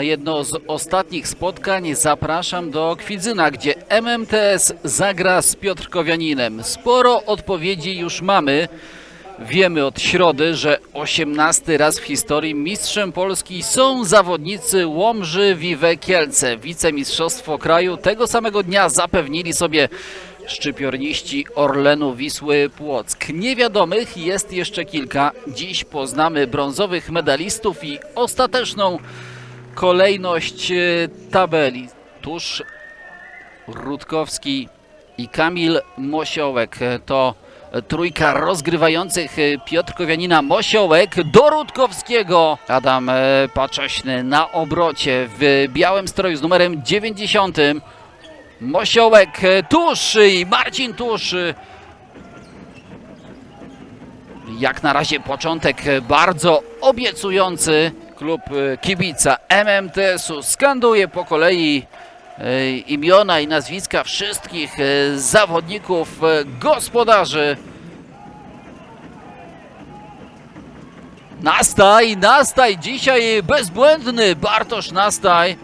Na jedno z ostatnich spotkań zapraszam do Kwidzyna, gdzie MMTS zagra z Piotrkowianinem. Sporo odpowiedzi już mamy. Wiemy od środy, że 18 raz w historii mistrzem Polski są zawodnicy Łomży Vive Kielce. Wicemistrzostwo kraju tego samego dnia zapewnili sobie szczypiorniści Orlenu Wisły Płock. Niewiadomych jest jeszcze kilka. Dziś poznamy brązowych medalistów i ostateczną kolejność e, tabeli. Tuż Rutkowski i Kamil Mosiołek to trójka rozgrywających e, Piotrkowianina Mosiołek do Rutkowskiego. Adam e, Paczośny na obrocie w białym stroju z numerem 90. Mosiołek e, tuż i Marcin tuż. Jak na razie początek e, bardzo obiecujący. Klub e, kibica MMTS-u skanduje po kolei e, imiona i nazwiska wszystkich e, zawodników gospodarzy. Nastaj, Nastaj, dzisiaj bezbłędny Bartosz Nastaj.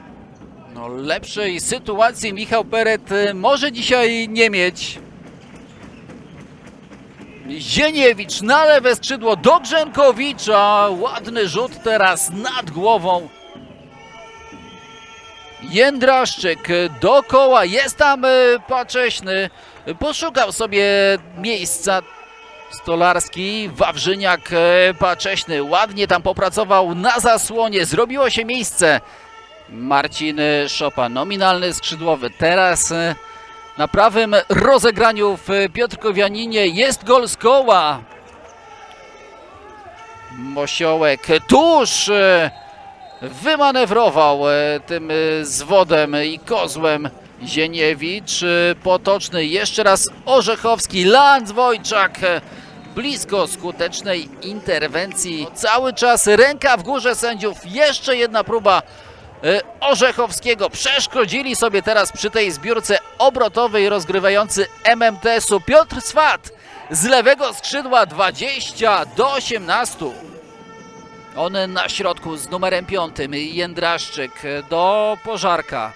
No lepszej sytuacji Michał Peret może dzisiaj nie mieć. Zieniewicz na lewe skrzydło do Grzenkowicza. Ładny rzut teraz nad głową. Jędraszczyk dookoła, jest tam e, Pacześny. Poszukał sobie miejsca. Stolarski, Wawrzyniak, e, Pacześny ładnie tam popracował na zasłonie. Zrobiło się miejsce. Marcin Szopa, nominalny skrzydłowy. Teraz e, na prawym rozegraniu w Piotrkowianinie jest gol z koła. Mosiołek tuż e, wymanewrował e, tym e, zwodem i kozłem Zieniewicz. Potoczny, jeszcze raz Orzechowski, Lanz Wojczak. Blisko skutecznej interwencji. Cały czas ręka w górze sędziów. Jeszcze jedna próba Orzechowskiego. Przeszkodzili sobie teraz przy tej zbiórce obrotowej rozgrywający MMTS-u Piotr Swat z lewego skrzydła 20 do 18. On na środku z numerem 5. Jędraszczyk do Pożarka.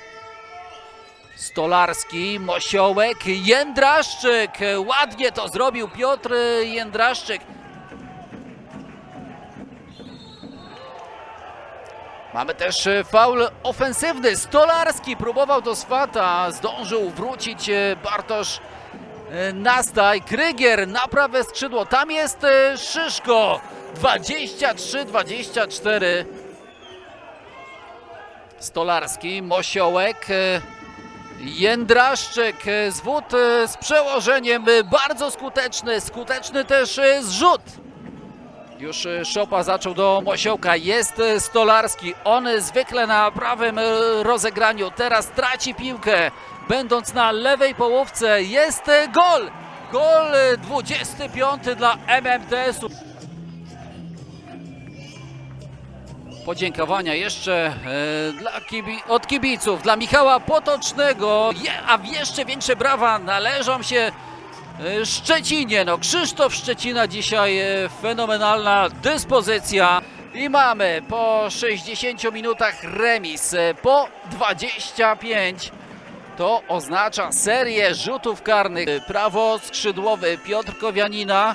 Stolarski, Mosiołek, Jędraszczyk. Ładnie to zrobił Piotr Jędraszczyk. Mamy też e, faul ofensywny. Stolarski próbował do swata, zdążył wrócić e, Bartosz e, Nastaj. Krygier na prawe skrzydło. Tam jest Szyszko. 23-24. Stolarski, Mosiołek, Jędraszczyk, zwód z przełożeniem bardzo skuteczny, skuteczny też zrzut. Już e, Szopa zaczął do Mosiołka, jest e, Stolarski, on e, zwykle na prawym rozegraniu, teraz traci piłkę, będąc na lewej połówce, jest gol! Gol e, 25 dla MMTS-u. Podziękowania jeszcze dla kibi od kibiców, dla Michała Potocznego, a jeszcze większe brawa należą się Szczecinie. No, Krzysztof Szczecina dzisiaj e, fenomenalna dyspozycja. I mamy po 60 minutach remis, e, po 25. To oznacza serię rzutów karnych. Prawo skrzydłowy Piotr Kowianina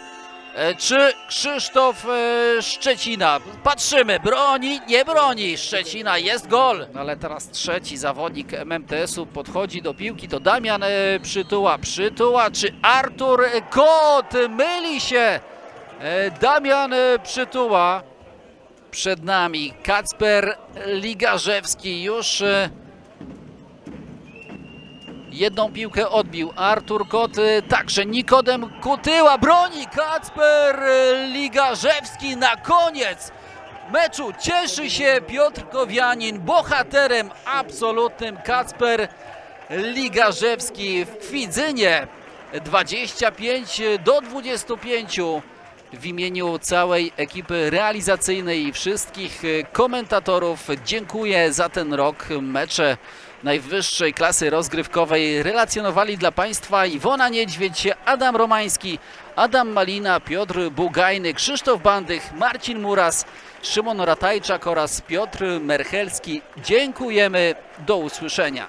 czy Krzysztof e, Szczecina. Patrzymy, broni, nie broni Szczecina, jest gol. No ale teraz trzeci zawodnik MMTS-u podchodzi do piłki, to Damian e, Przytuła. Przytuła czy Artur Kot? Myli się e, Damian e, Przytuła. Przed nami Kacper Ligarzewski już e, Jedną piłkę odbił Artur Kot, także Nikodem Kutyła. Broni Kacper Ligarzewski na koniec meczu. Cieszy się Piotr Kowianin, bohaterem absolutnym Kacper Ligarzewski w Kwidzynie. 25 do 25 w imieniu całej ekipy realizacyjnej i wszystkich komentatorów. Dziękuję za ten rok. Mecze najwyższej klasy rozgrywkowej relacjonowali dla Państwa Iwona Niedźwiedź, Adam Romański, Adam Malina, Piotr Bugajny, Krzysztof Bandych, Marcin Muras, Szymon Ratajczak oraz Piotr Merchelski. Dziękujemy, do usłyszenia.